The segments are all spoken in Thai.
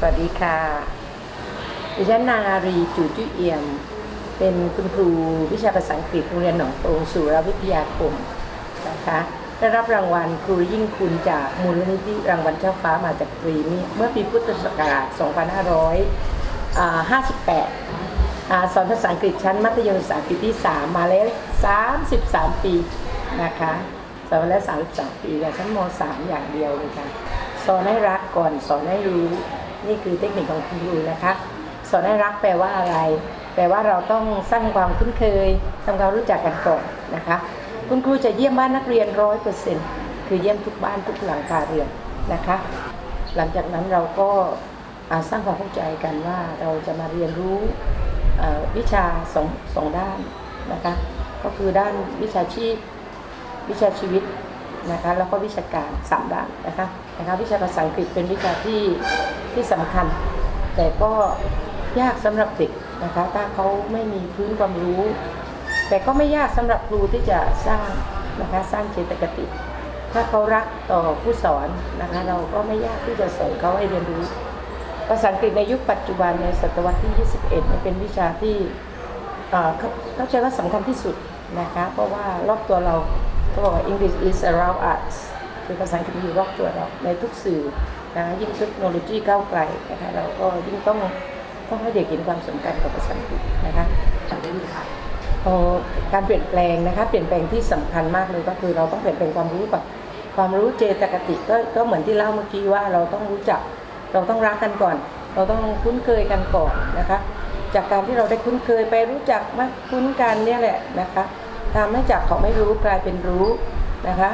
สวัสดีค่ะ ดิฉันนารีจูจุเอี่ยม เป็นคุณครูวิชาภาษาอังกฤษโรงเรียนหนองตรงสุรวิทยาคมนะคะได้รับรางวัลครูยิ่งคุณจากมูลนิธิรางวัลเจ้าฟ้ามาจากกรีนี่เมื่อปีพุทธศักราช 2558 สอนภาษาอังกฤษชั้นมัธยมศึกษาปีที่ 3 มาแล้ว 33 ปีนะคะสอนมาแล้ว 33 ปีแต่ชั้นม .3 อย่างเดียวเลยค่ะ สอนให้รักก่อนสอนให้รู้ นี่คือเทคนิคของคุณครูนะคะสอนให้รักแปลว่าอะไร แปลว่าเราต้องสร้างความคุ้นเคยทำความรู้จักกันก่อนนะคะ คุณครูจะเยี่ยมบ้านนักเรียนร้อยเปอร์เซ็นต์คือเยี่ยมทุกบ้านทุกหลังคาเรือนนะคะ หลังจากนั้นเราก็สร้างความเข้าใจกันว่าเราจะมาเรียนรู้วิชาสองสองด้านนะคะ ก็คือด้านวิชาชีพ วิชาชีวิตนะคะ แล้วก็วิชาการสามด้านนะคะ นะคะวิชาภาษาอังกฤษเป็นวิชาที่ที่สำคัญ แต่ก็ยากสำหรับเด็กนะคะถ้าเขาไม่มีพื้นความรู้ แต่ก็ไม่ยากสำหรับครูที่จะสร้างนะคะสร้างเจตคติ ถ้าเขารักต่อผู้สอนนะคะเราก็ไม่ยากที่จะสอนเขาให้เรียนรู้ ภาษาอังกฤษในยุคปัจจุบันในศตวรรษที่ 21 เป็นวิชาที่เอ่อเข้าใจว่าสำคัญที่สุดนะคะเพราะว่ารอบตัวเราเขาบอกว่า English is around us คือภาษาอังกฤษอยู่รอบตัวเราในทุกสื่อนะคะยิ่งเทคโนโลยีก้าวไกลนะคะเราก็ยิ่งต้องต้องให้เด็กเห็นความสำคัญกับภาษาอังกฤษนะคะเอ่อการเปลี่ยนแปลงนะคะเปลี่ยนแปลงที่สำคัญมากเลยก็คือเราต้องเปลี่ยนแปลงความรู้กับความรู้เจตคติก็ก็เหมือนที่เล่าเมื่อกี้ว่าเราต้องรู้จัก เราต้องรักกันก่อน เราต้องคุ้นเคยกันก่อนนะคะ จากการที่เราได้คุ้นเคยไปรู้จักมาคุ้นกันเนี่ยแหละนะคะทำให้จากของไม่รู้กลายเป็นรู้ นะคะ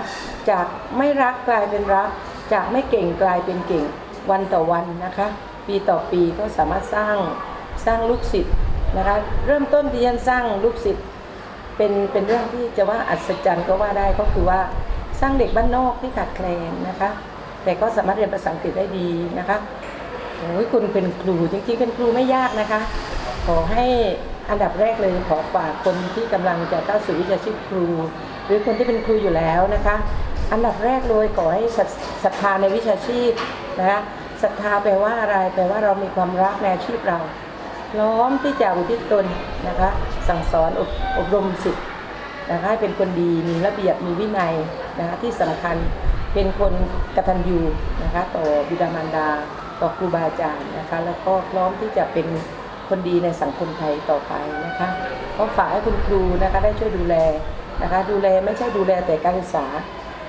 จากไม่รักกลายเป็นรัก จากไม่เก่งกลายเป็นเก่ง วันต่อวันนะคะ ปีต่อปีก็สามารถสร้างสร้างลูกศิษย์นะคะ เริ่มต้นที่ฉันสร้างลูกศิษย์เป็นเป็นเรื่องที่จะว่าอัศจรรย์ก็ว่าได้ก็คือว่าสร้างเด็กบ้านนอกที่ขาดแคลนนะคะ แต่ก็สามารถเรียนภาษาอังกฤษได้ดีนะคะโอ้ยคุณเป็นครูจริงๆ เป็นครูไม่ยากนะคะ ขอให้อันดับแรกเลยขอฝากคนที่กำลังจะเข้าสู่วิชาชีพครู รือคนที่เป็นครูอยู่แล้วนะคะ อันดับแรกเลยขอให้ศรัทธาในวิชาชีพนะคะศรัทธาแปลว่าอะไรแปลว่าเรามีความรักในอาชีพเราพร้อมที่จะอุทิศตนนะคะ สั่งสอนอบอบรมสิทธิ์นะคะให้เป็นคนดีมีระเบียบมีวินัยนะคะที่สำคัญเป็นคนกตัญญูนะคะต่อบิดามารดา ต่อครูบาอาจารย์นะคะ แล้วก็พร้อมที่จะเป็นคนดีในสังคมไทยต่อไปนะคะก็ฝากให้คุณครูนะคะได้ช่วยดูแล นะคะดูแลไม่ใช่ดูแลแต่การศึกษา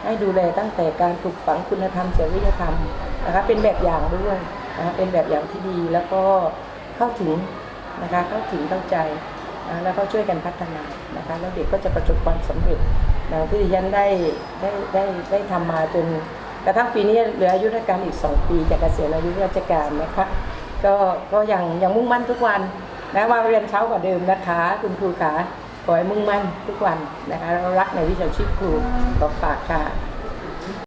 ให้ดูแลตั้งแต่การปลูกฝังคุณธรรมจริยธรรมนะคะเป็นแบบอย่างด้วยนะคะเป็นแบบอย่างที่ดีแล้วก็เข้าถึงนะคะเข้าถึงเข้าใจนะแล้วก็ช่วยกันพัฒนานะคะแล้วเด็กก็จะประสบความสำเร็จนะที่ดิฉันได้ได้ได้ได้ทำมาจนกระทั่งปีนี้เหลืออายุราชการอีก 2 ปีจากเกษียณอายุราชการนะคะก็ก็ยังยังมุ่งมั่นทุกวันนะมาเรียนเช้ากว่าเดิมนะคะ คุณครูขา ขอให้มุ่งมั่นทุกวันนะคะเรารักในวิชาชีพครูขอฝากค่ะ